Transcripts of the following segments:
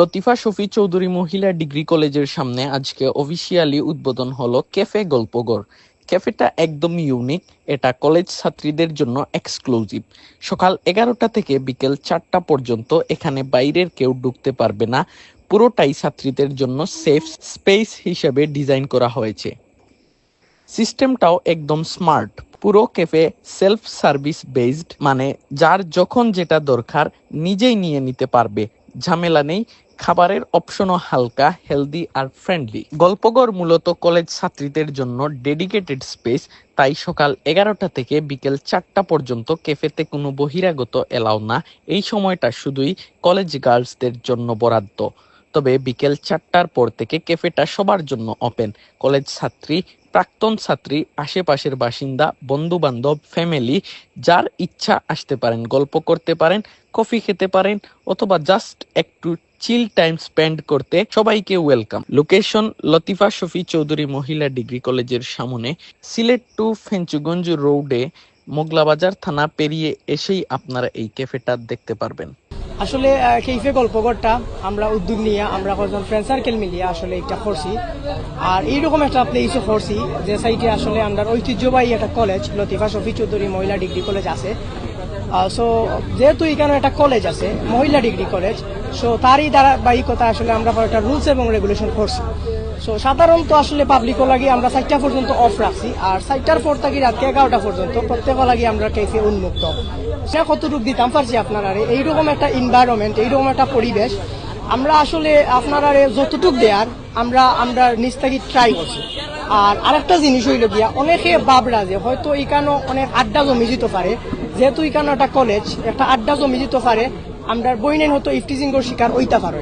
লতিফা শফি চৌধুরী মহিলা ডিগ্রি কলেজের সামনে আজকে অফিসিয়ালি উদ্বোধন হলো ক্যাফে গল্পগর ক্যাফেটা একদম ইউনিক এটা কলেজ ছাত্রীদের জন্য এক্সক্লুসিভ সকাল এগারোটা থেকে বিকেল চারটা পর্যন্ত এখানে বাইরের কেউ ঢুকতে পারবে না। পুরোটাই ছাত্রীদের জন্য সেফ স্পেস হিসেবে ডিজাইন করা হয়েছে। সিস্টেমটাও একদম স্মার্ট পুরো ক্যাফে সেলফ সার্ভিস বেসড মানে যার যখন যেটা দরকার নিজেই নিয়ে নিতে পারবে। ঝামেলা নেই খাবারের অপশনও হালকা, হেলদি আর ফ্রেন্ডলি। গল্পগর মূলত কলেজ ছাত্রীদের জন্য ডেডিকেটেড স্পেস, তাই সকাল এগারোটা থেকে বিকেল চারটা পর্যন্ত ক্যাফেতে কোনো বহিরাগত এলাও না। এই সময়টা শুধুই কলেজ গার্লসদের জন্য বরাদ্দ। তবে বিকেল চারটার পর থেকে ক্যাফেটা সবার জন্য ওপেন কলেজ ছাত্রী, প্রাক্তন ছাত্রী, আশেপাশের বাসিন্দা বন্ধু বান্ধব ফ্যামিলি যার ইচ্ছা আসতে পারেন, গল্প করতে পারেন কফি খেতে পারেন, অথবা জাস্ট একটু চিল টাইম স্পেন্ড করতে সবাইকে ওয়েলকাম লোকেশন লতিফা শফি চৌধুরী মহিলা ডিগ্রি কলেজের সামনে, সিলেট টু ফেঞ্চুগঞ্জ রোডে মোগলাবাজার থানা পেরিয়ে এসেই আপনারা এই ক্যাফেটা দেখতে পারবেন। আসলে কেইফে গল্পগড়টা আমরা উদ্যোগ নিয়ে আমরা কয়েকজন ফ্রেন্ড সার্কেল মিলিয়ে আসলে একটা করছি। আর এইরকম একটা প্লেসও করছি যে সাইটে আসলে আমরা ঐতিহ্যবাহী একটা কলেজ লতিফা শফি চৌধুরী মহিলা ডিগ্রি কলেজ আছে। সো যেহেতু এখানে একটা কলেজ আছে, মহিলা ডিগ্রি কলেজ সো তারই ধারাবাহিকতা আসলে আমরা একটা রুলস এবং রেগুলেশন করছি। সো সাধারণত আসলে পাবলিকও লাগে, আমরা চারটা পর্যন্ত অফ রাখছি, আর চারটার পর থাকি রাত এগারোটা পর্যন্ত প্রত্যেকও লাগে আমরা কেফে উন্মুক্ত। সে কতটুকু দিতাম পারছি আপনারা এইরকম একটা এনভায়রনমেন্ট এইরকম একটা পরিবেশ, আমরা আসলে আপনারা যতটুক দেয়ার, আমরা আমরা নিজ থেকে ট্রাই করছি। আর আরেকটা জিনিস হইল গিয়া, অনেকে বাবরা যে হয়তো এখানে অনেক আড্ডা জমি যেতে পারে, যেহেতু এখানে একটা কলেজ একটা আড্ডা জমি যেতে পারে আমরা বইনেন হয়তো ইফটিজিংয়ের শিকার হইতে পারে।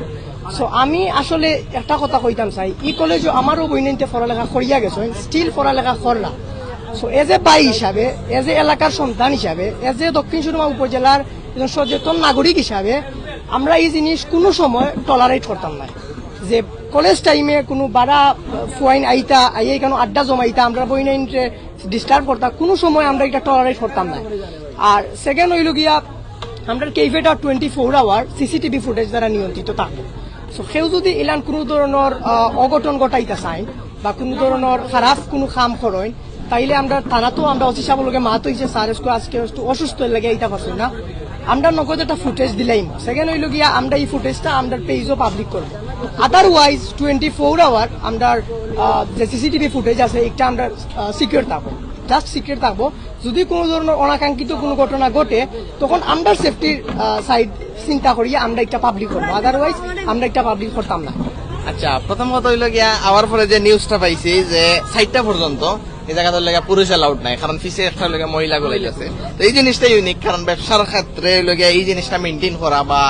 সো আমি আসলে একটা কথা কইতাম, চাই। ই কলেজও আমারও বইনেনতে পড়ালেখা করিয়া গেছে স্টিল পড়ালেখা করলা সো এজ এ বাই হিসাবে এজ এ এলাকার সন্তান হিসাবে এজ এ দক্ষিণ সুরমা উপজেলার একজন সচেতন নাগরিক হিসাবে, আমরা এই জিনিস কোনো সময় টলারেট করতাম না। যে কলেজ টাইমে কোনো বাড়া, ফুয়াইন আইতা, আইয়ে কেন আড্ডা জমাইতা, আমরা বইনাইন ডিস্টার্ব করতাম কোনো সময় আমরা এটা টলারেট করতাম না। আর সেকেন্ড হইল গিয়া, আমরা কেইফেটা twenty four hour CCTV footage দ্বারা নিয়ন্ত্রিত থাকব। সেও যদি এলান কোনো ধরনের অঘটন ঘটাইতে চাই বা কোনো ধরনের খারাপ কোনো কাম করেন তাইলে আমরা থানাতেও আমরা অসি সাহেব লগে মাত হয়েছে স্যার আজকে একটু অসুস্থ লাগে এইটা পারছি না। আমরা নগদ একটা ফুটেজ দিলাইম সেকেন্ড হইল গিয়া আমরা এই ফুটেজটা আমরা পেজও পাবলিক করব। আদারওয়াইজ টোয়েন্টি ফোর আওয়ার আমরা যে সিসিটিভি ফুটেজ আছে এটা আমরা সিকিউর থাকব জাস্ট সিক্রেট থাকব। যদি কোনো ধরনের অনাকাঙ্ক্ষিত কোনো ঘটনা ঘটে, তখন আমরা সেফটির সাইড চিন্তা করিয়া আমরা একটা পাবলিক করব। আদারওয়াইজ আমরা একটা পাবলিক করতাম না। আচ্ছা প্রথম কথা হইল গিয়া আওয়ার পরে যে নিউজটা পাইছি যে সাইটটা পর্যন্ত, এই জায়গাটার লেগে পুরুষ অ্যালাউড নাই, কারণ ফিসে একটা লেগে মহিলা গুলাই আছে তো এই জিনিসটা ইউনিক কারণ ব্যবসার ক্ষেত্রে এই জিনিসটা মেনটেন করা বা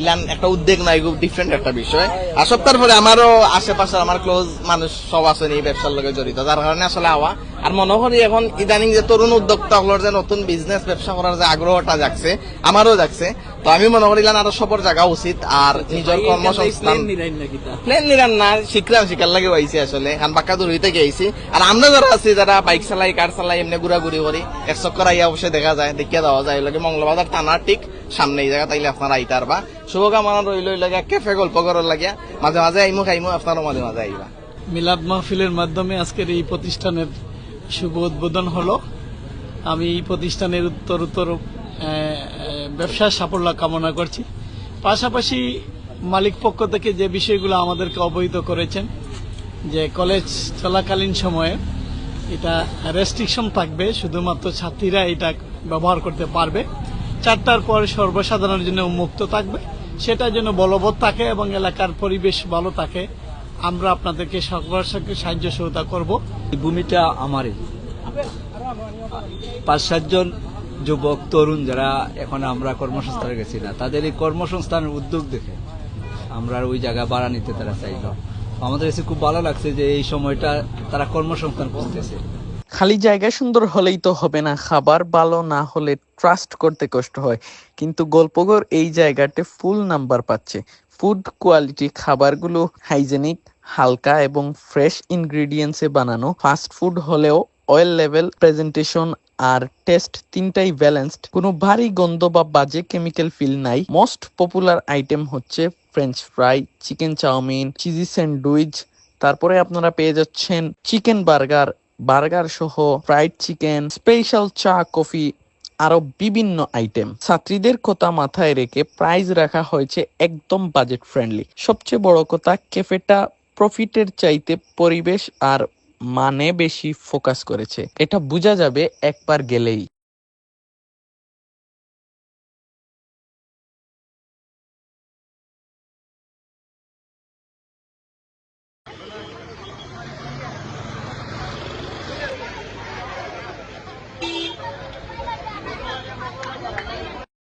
ইলান একটা উদ্যোগ নাই, খুব ডিফারেন্ট একটা বিষয়। আর সপ্তাহ পরে আমারও আশেপাশে আমার ক্লোজ মানুষ সব আছেন এই ব্যবসার লগে জড়িত, যার কারণে আসলে আওয়া। আর মনে করি এখন ইদানিং যে তরুণ উদ্যোক্তা গুলোর যে নতুন বিজনেস ব্যবসা করার যে আগ্রহটা যাচ্ছে আমারও যাচ্ছে তো আমি মনে করি ইলান আরও সবর জায়গা উচিত আর নিজের কর্মসংস্থান প্লেন নিরান না শিখলাম শিখার লাগে আইছি আসলে। এখন বাক্কা দূর হইতে গেছি আর আমরা যারা আছি যারা বাইক চালাই কার চালাই এমনি ঘুরাঘুরি করি এক চক্কর আইয়া অবশ্যই দেখা যায় দেখিয়া দেওয়া যায়। লাগে মঙ্গলবাজার থানার ঠিক সামনে এই জায়গা তাইলে আপনারা আইতার বা শুভকামনা রইল লাগে কেফে গল্প করার লাগে মাঝে মাঝে আইমু খাইমু আপনারও মাঝে মাঝে আইবা। মিলাদ মাহফিলের মাধ্যমে আজকের এই প্রতিষ্ঠানের শুভ উদ্বোধন হলো। আমি এই প্রতিষ্ঠানের উত্তরোত্তর ব্যবসার সাফল্য কামনা করছি। পাশাপাশি মালিক পক্ষ থেকে যে বিষয়গুলো আমাদেরকে অবহিত করেছেন, যে কলেজ চলাকালীন সময়ে এটা রেস্ট্রিকশন থাকবে, শুধুমাত্র ছাত্রীরা এটা ব্যবহার করতে পারবে। চারটার পর সর্বসাধারণের জন্য উন্মুক্ত থাকবে। সেটা যেন বলবৎ থাকে এবং এলাকার পরিবেশ ভালো থাকে। আমরা আপনাদেরকে সবার সাথে সাহায্য সহযোগিতা করব। এই ভূমিটা আমারই। পাঁচ সাতজন যুবক তরুণ যারা এখন আমরা কর্মসংস্থানে গেছি না তাদের এই কর্মসংস্থানের উদ্যোগ দেখে আমরা ওই জায়গা বাড়া নিতে তারা চাইল। আমাদের কাছে খুব ভালো লাগছে যে এই সময়টা তারা কর্মসংস্থান করতেছে। খালি জায়গা সুন্দর হলেই তো হবে না খাবার ভালো না হলে ট্রাস্ট করতে কষ্ট হয়। কিন্তু গল্পগর এই জায়গাতে ফুল নাম্বার পাচ্ছে। ফুড কোয়ালিটি খাবারগুলো হাইজেনিক হালকা এবং ফ্রেশ ইনগ্রিডিয়েন্টসে বানানো ফাস্ট ফুড হলেও অয়েল লেভেল প্রেজেন্টেশন আর টেস্ট তিনটাই ব্যালেন্সড কোনো ভারী গন্ধ বা বাজে কেমিক্যাল ফিল নাই। মোস্ট পপুলার আইটেম হচ্ছে french fry chicken chowmein cheesy sandwich তারপরে আপনারা পেয়ে যাচ্ছেন চিকেন বার্গার বার্গার সহ ফ্রাইড চিকেন স্পেশাল চা কফি আরও বিভিন্ন আইটেম ছাত্রীদের কথা মাথায় রেখে প্রাইস রাখা হয়েছে একদম বাজেট ফ্রেন্ডলি সবচেয়ে বড় কথা ক্যাফেটা প্রফিটের চাইতে পরিবেশ আর মানে বেশি ফোকাস করেছে। এটা বোঝা যাবে একবার গেলেই।